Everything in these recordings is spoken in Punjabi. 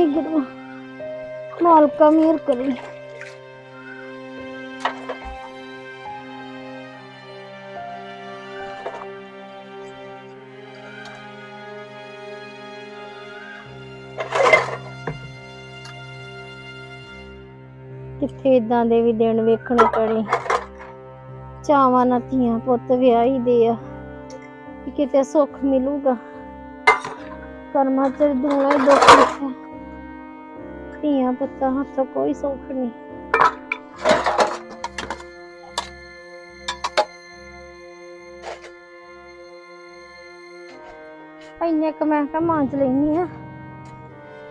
ਵਾਹਿਗੁਰੂ ਮਾਲਕਾ ਮਿਹਰ ਕਰੀ। ਕਿੱਥੇ ਇਦਾਂ ਦੇ ਵੀ ਦਿਨ ਵੇਖਣੇ ਪੜੇ ਚਾਵਾਂ ਨਾਲ ਧੀਆਂ ਪੁੱਤ ਵਿਆਹ ਹੀ ਦੇ ਆ। ਕਿਤੇ ਸੁੱਖ ਮਿਲੂਗਾ। ਕਰਮਾਂ ਚ ਦੂਣਾ ਦੁੱਖ ਲਿਖਿਆ ਧੀਆਂ ਪੁੱਤਾਂ ਹੱਥੋਂ ਕੋਈ ਸੁੱਖ ਨਹੀਂ। ਇੰਨੇ ਕੁ ਮੈਂ ਕਿਹਾ ਮਾਂਜ ਲੈਣੀ ਆ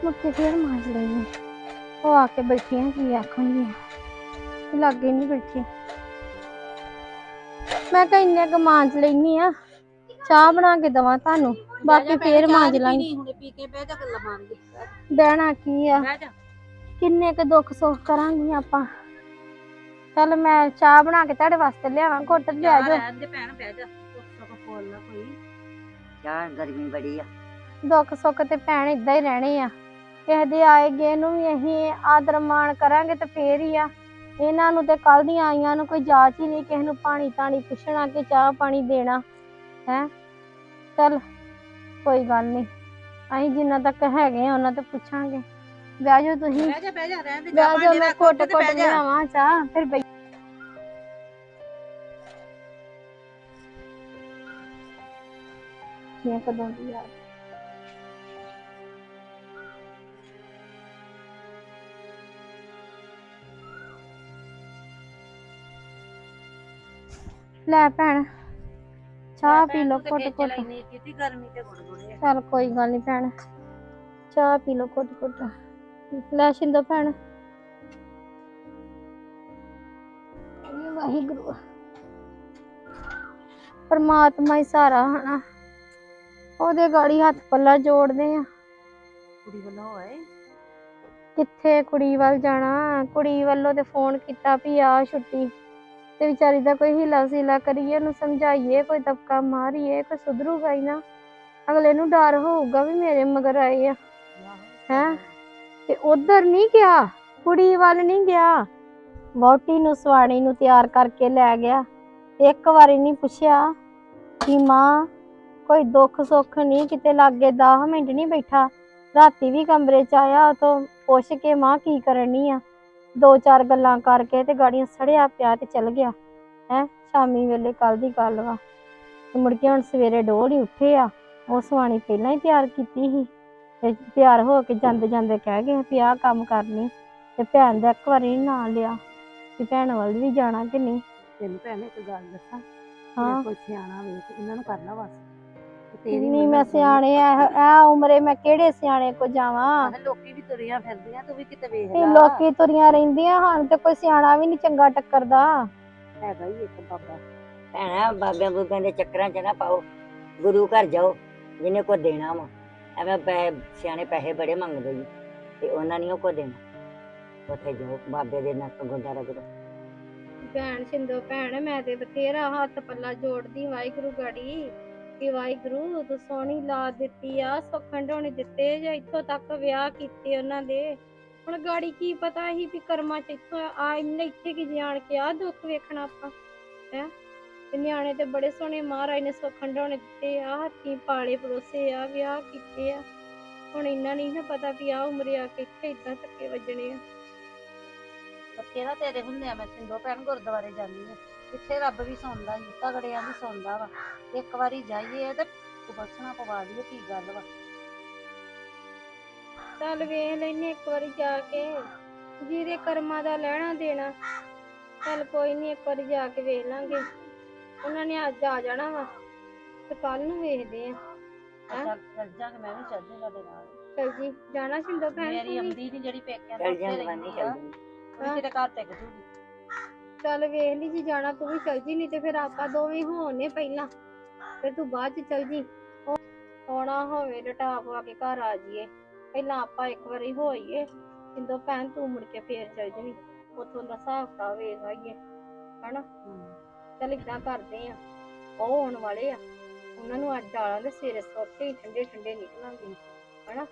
ਮੁੱਕੇ ਫੇਰ ਮਾਂਜ ਲੈਣੀ ਉਹ ਆ ਕੇ ਬੈਠੀਆਂ ਕੀ ਆਖਣਗੀਆਂ। ਲਾਗੇ ਨਹੀਂ ਬੈਠੀ ਮੈਂ ਕਿਹਾ ਇੰਨੇ ਕੁ ਮਾਂਜ ਲੈਣੀ ਆ ਚਾਹ ਬਣਾ ਕੇ ਦਵਾਂ ਤੁਹਾਨੂੰ। ਬਾਕੀ ਫੇਰ ਮਾਂਜ ਲਾਂਗੀ। ਹੁਣੇ ਪੀ ਕੇ ਬਹਿ ਜਾ ਗੱਲਾਂ ਮਾਰਦੇ। ਬਹਿਣਾ ਕੀ ਆ? ਬਹਿ ਜਾ। ਕਿੰਨੇ ਕੁ ਦੁੱਖ ਸੁੱਖ ਕਰਾਂਗੀ ਆਪਾਂ। ਚੱਲ ਮੈਂ ਚਾਹ ਬਣਾ ਕੇ ਤੁਹਾਡੇ ਵਾਸਤੇ ਲਿਆਵਾਂ ਘੁੱਟ ਲਿਆ ਚਾਹ ਜੋ ਰਹਿਣ ਦੇ ਭੈਣ ਬਹਿ ਜਾ। ਸੁੱਖ ਸੁੱਖ ਫੋਲ ਲਾ ਕੋਈ। ਚਾਹ ਗਰਮੀ ਬੜੀ ਆ। ਦੁੱਖ ਸੁੱਖ ਤੇ ਭੈਣ ਇਦਾਂ ਹੀ ਰਹਿਣੇ ਆ। ਕਿਸੇ ਦੇ ਆਏ ਗਏ ਨੂੰ ਵੀ ਅਸੀਂ ਆਦਰ ਮਾਣ ਕਰਾਂਗੇ ਤੇ ਫੇਰ ਹੀ ਆ। ਇਹਨਾਂ ਨੂੰ ਤੇ ਕੱਲ ਦੀਆਂ ਆਈਆਂ ਨੂੰ ਕੋਈ ਜਾਚ ਹੀ ਨਹੀਂ ਕਿਸੇ ਨੂੰ ਪਾਣੀ ਤਾਣੀ ਪੁੱਛਣਾ ਕਿ ਚਾਹ ਪਾਣੀ ਦੇਣਾ ਹੈ। ਚੱਲ ਕੋਈ ਗੱਲ ਨਹੀਂ ਅਸੀਂ ਜਿੰਨਾ ਤੱਕ ਹੈਗੇ ਆ ਉਹਨਾਂ ਤੇ ਪੁੱਛਾਂਗੇ। ਬਹਿ ਜਾਓ ਤੁਸੀਂ। ਬਹਿ ਜਾ ਬਹਿ ਜਾ ਰਹਿਣ ਦੇ ਬਹਿ ਜਾਓ ਮੈਂ ਘੁੱਟ ਤੇ ਘੁੱਟ ਬਹਿ ਜਾ। ਲਿਆਵਾਂ ਚਾਹ ਫਿਰ ਬਈ ਇਹ ਕਦੋਂ ਦੀ ਯਾਰ ਲੈ ਭੈਣ ਚਾਹ ਪੀ ਲਓ ਘੁੱਟ ਘੁੱਟ। ਕੀਤੀ ਗਰਮੀ ਤੇ ਗੁੜ ਗੁੜੇ ਚੱਲ ਕੋਈ ਗੱਲ ਨਹੀਂ ਭੈਣ ਚਾਹ ਪੀ ਲਓ ਘੁੱਟ ਘੁੱਟ। ਲੈ ਸ਼ਿੰਦੋ ਭੈਣ। ਵਾਹਿਗੁਰੂ। ਪਰਮਾਤਮਾ ਹੀ ਸਾਰਾ ਹਨਾ। ਉਹਦੇ ਗਾੜੀ ਹੱਥ ਪੱਲਾ ਜੋੜਦੇ ਆ। ਕੁੜੀ ਵੱਲੋਂ ਹੋਏ ਕਿੱਥੇ ਕੁੜੀ ਵੱਲ ਜਾਣਾ? ਕੁੜੀ ਵੱਲੋਂ ਤੇ ਫੋਨ ਕੀਤਾ ਵੀ ਆ ਛੁੱਟੀ। ਤੇ ਵਿਚਾਰੀ ਦਾ ਕੋਈ ਹੀਲਾ ਸੀਲਾ ਕਰੀਏ ਉਹਨੂੰ ਸਮਝਾਈਏ ਕੋਈ ਦਬਕਾ ਮਾਰੀਏ ਕੋਈ ਸੁਧਰੂਗਾ ਹੀ ਨਾ। ਅਗਲੇ ਨੂੰ ਡਰ ਹੋਊਗਾ ਵੀ ਮੇਰੇ ਮਗਰ ਆਏ ਆ। ਹੈਂ? ਤੇ ਉਧਰ ਨਹੀਂ ਗਿਆ, ਕੁੜੀ ਵੱਲ ਨਹੀਂ ਗਿਆ। ਵਹੁਟੀ ਨੂੰ, ਸਵਾਣੀ ਨੂੰ ਤਿਆਰ ਕਰਕੇ ਲੈ ਗਿਆ। ਇੱਕ ਵਾਰੀ ਨਹੀਂ ਪੁੱਛਿਆ ਕਿ ਮਾਂ, ਕੋਈ ਦੁੱਖ ਸੁੱਖ ਨਹੀਂ ਕਿਤੇ ਲਾਗੇ 10 ਮਿੰਟ ਨਹੀਂ ਬੈਠਾ। ਰਾਤੀ ਵੀ ਕਮਰੇ ਚ ਆਇਆ ਉਤੋਂ ਪੁੱਛ ਕੇ ਮਾਂ ਕੀ ਕਰਨੀ ਆ। ਦੋ ਚਾਰ ਗੱਲਾਂ ਕਰਕੇ ਤੇ ਗਾੜੀਆਂ ਸੜਿਆ ਪਿਆ ਤੇ ਚਲ ਗਿਆ। ਹੈ, ਸ਼ਾਮੀ ਵੇਲੇ ਕੱਲ ਦੀ ਗੱਲ ਵਾ। ਤੇ ਮੁੜ ਕੇ ਹੁਣ ਸਵੇਰੇ ਡੋਲ ਹੀ ਉੱਠੇ ਆ। ਉਹ ਸਵਾਣੀ ਪਹਿਲਾਂ ਹੀ ਤਿਆਰ ਕੀਤੀ ਸੀ। ਤੇ ਤਿਆਰ ਹੋ ਕੇ ਜਾਂਦੇ ਜਾਂਦੇ ਕਹਿ ਗਏ ਵੀ ਆਹ ਕੰਮ ਕਰਨੀ ਤੇ ਭੈਣ ਦਾ ਇੱਕ ਵਾਰੀ ਨੀ ਨਾਂ ਲਿਆ ਕਿ ਭੈਣ ਵੱਲ ਵੀ ਜਾਣਾ ਕਿ ਨਹੀਂ? ਤੈਨੂੰ ਭੈਣ ਇੱਕ ਗੱਲ ਦੱਸਾਂ ਹਾਂ। ਜੇ ਕੋਈ ਸਿਆਣਾ ਵੇਖ ਇਹਨਾਂ ਨੂੰ ਕਰਨਾ ਬਸ। ਤੇ ਤੇਰੀ ਨਹੀਂ ਮੰਨਣ ਮੈਂ। ਸਿਆਣੇ ਐ ਐ ਉਮਰੇ ਮੈਂ ਕਿਹੜੇ ਸਿਆਣੇ ਕੋ ਜਾਵਾਂ? ਆਹ ਲੋਕੀ ਵੀ ਤੁਰੀਆਂ ਫਿਰਦੀਆਂ ਤੂੰ ਵੀ ਕਿਤੇ ਵੇਖ ਲੈ। ਲੋਕੀ ਤੁਰੀਆਂ ਰਹਿੰਦੀਆਂ ਹਨ ਤੇ ਕੋਈ ਸਿਆਣਾ ਵੀ ਨਹੀਂ ਚੰਗਾ ਟੱਕਰਦਾ। ਹੈਗਾ ਹੀ ਇੱਕ ਬਾਬਾ। ਭੈਣਾ ਬਾਬਿਆਂ ਬੂਬਿਆਂ ਦੇ ਚੱਕਰਾਂ 'ਚ ਨਾ ਪਾਓ ਗੁਰੂ ਘਰ ਜਾਓ ਜਿਹਨੇ ਕੋ ਦੇਣਾ ਵਾ। ਐਵੇਂ ਪੈ, ਸਿਆਣੇ ਪੈਸੇ ਬੜੇ ਮੰਗਦੇ ਜੀ, ਤੇ ਉਹਨਾਂ ਨੇ ਉਹ ਕੋ ਦੇਣਾ। ਉੱਥੇ ਜਾਓ ਬਾਬੇ ਦੇ ਨੱਕ ਗੋਡਾ ਰਗੜੋ ਭੈਣ ਸਿੰਦੋ, ਭੈਣ, ਮੈਂ ਤੇ ਬਥੇਰਾ ਹੱਥ ਪੱਲਾ ਜੋੜਦੀ, ਵਾਹਿਗੁਰੂ ਗਾੜੀ। ਕਿ ਵਾਹਿਗੁਰੂ, ਤੂੰ ਸੋਹਣੀ ਲਾ ਦਿੱਤੀ ਆ, ਸੁੱਖਣ ਢੋਣੇ ਦਿੱਤੇ ਜਾਂ, ਇੱਥੋਂ ਤੱਕ ਵਿਆਹ ਕੀਤੇ ਉਹਨਾਂ ਦੇ। ਹੁਣ ਗਾੜੀ ਕੀ ਪਤਾ ਸੀ ਵੀ ਕਰਮਾਂ ਚ ਇੱਥੋਂ ਆ, ਇੰਨੇ ਇੱਥੇ ਕੀ ਜਾਣ ਕੇ ਆ, ਦੁੱਖ ਵੇਖਣਾ ਆਪਾਂ, ਹੈ? ਤੇ ਨਿਆਣੇ ਤੇ ਬੜੇ ਸੋਹਣੇ ਮਹਾਰਾਜ ਨੇ ਸੁੱਖਣ ਢੋਣੇ ਦਿੱਤੇ ਆ ਹੱਥੀਂ ਪਾਲੇ ਪਰੋਸੇ ਆ ਵਿਆਹ ਕੀਤੇ ਆ। ਹੁਣ ਇੰਨਾ ਨਹੀਂ ਨਾ ਪਤਾ ਵੀ ਆ ਉਮਰੇ ਆ ਕੇ ਇੱਥੇ ਇਦਾਂ ਧੱਕੇ ਵੱਜਣੇ ਆ। ਬੱਕੇ ਨਾ ਤੇਰੇ ਹੁੰਦੇ ਆ ਮੈਂ ਸਿੰਦੋ ਭੈਣ ਗੁਰਦੁਆਰੇ ਜਾਂਦੀ ਆ। ਇੱਥੇ ਰੱਬ ਵੀ ਸੁਣਦਾ ਹੀ ਤਗੜਿਆਂ ਵੀ ਸੁਣਦਾ ਵਾ। ਇੱਕ ਵਾਰੀ ਜਾਈਏ ਤੇ ਬਸਣਾ ਪਵਾ ਲਈਏ ਕੀ ਗੱਲ ਵਾ। ਚੱਲ ਵੇਖ ਲੈਨੇ ਇੱਕ ਵਾਰੀ ਜਾ ਕੇ ਜਿਹਦੇ ਕਰਮਾਂ ਦਾ ਲੈਣਾ ਦੇਣਾ। ਚੱਲ ਕੋਈ ਨਹੀਂ ਇੱਕ ਵਾਰੀ ਜਾ ਕੇ ਵੇਖ ਲਾਂਗੇ। ਉਹਨਾਂ ਨੇ ਅੱਜ ਆ ਜਾਣਾ ਵਾ ਤੇ ਕੱਲ ਨੂੰ ਵੇਖਦੇ ਆ? ਚੱਲ ਚੱਲ ਜਾਾਂਗੇ ਮੈਂ ਵੀ ਚੱਲ ਜਾਊਂ ਤੁਹਾਡੇ ਨਾਲ। ਚਲ ਜੀ ਜਾਣਾ ਸਿੰਦੋ ਭੈਣ ਮੇਰੀ ਤੁਸੀਂ? ਅੰਦੀ ਨਹੀਂ ਜਿਹੜੀ ਪੇਕਿਆਂ ਚੱਲ ਤੋਂ ਉੱਥੇ ਜਾਂਦੇ ਬੰਦੀ ਰਹਿੰਦੀ ਆ ਚੱਲ ਜਾਂਦੇ ਉਹ ਵੀ ਕਿਤੇ ਘਰ ਟਿਕ ਜੂਗੀ। ਚੱਲ ਵੇਖ ਲਈ ਜੀ ਜਾਣਾ ਤੂੰ ਵੀ ਚਲ ਜੀ ਨਹੀਂ ਤੇ ਫਿਰ ਆਪਾਂ ਦੋਵੇਂ ਹੋਣੇ ਪਹਿਲਾਂ। ਫਿਰ ਤੂੰ ਬਾਅਦ ਚ ਚਲ ਜੀ। ਉਹ ਆਉਣਾ ਹੋਵੇ ਲਟਾ ਪਵਾ ਕੇ ਘਰ ਆ ਜਾਈਏ। ਪਹਿਲਾਂ ਆਪਾਂ ਇੱਕ ਵਾਰੀ ਹੋਈਏ। ਸਿੰਦੋ ਭੈਣ ਤੂੰ ਮੁੜ ਕੇ ਫੇਰ ਚਲ ਜਵੀਂ। ਉੱਥੋਂ ਦਾ ਹਿਸਾਬ ਕਿਤਾਬ ਵੇਖ ਆਈਏ। ਹਨਾ? ਚੱਲ ਇਦਾਂ ਕਰਦੇ ਆ। ਉਹ ਆਉਣ ਵਾਲੇ ਆ। ਉਹਨਾਂ ਨੂੰ ਅੱਜ ਡਾਲਾਂ ਦੇ ਸਵੇਰੇ ਸੁੱਟ ਹੀ ਠੰਡੇ ਠੰਡੇ ਨਿਕਲਾਂਗੇ। ਹਨਾ?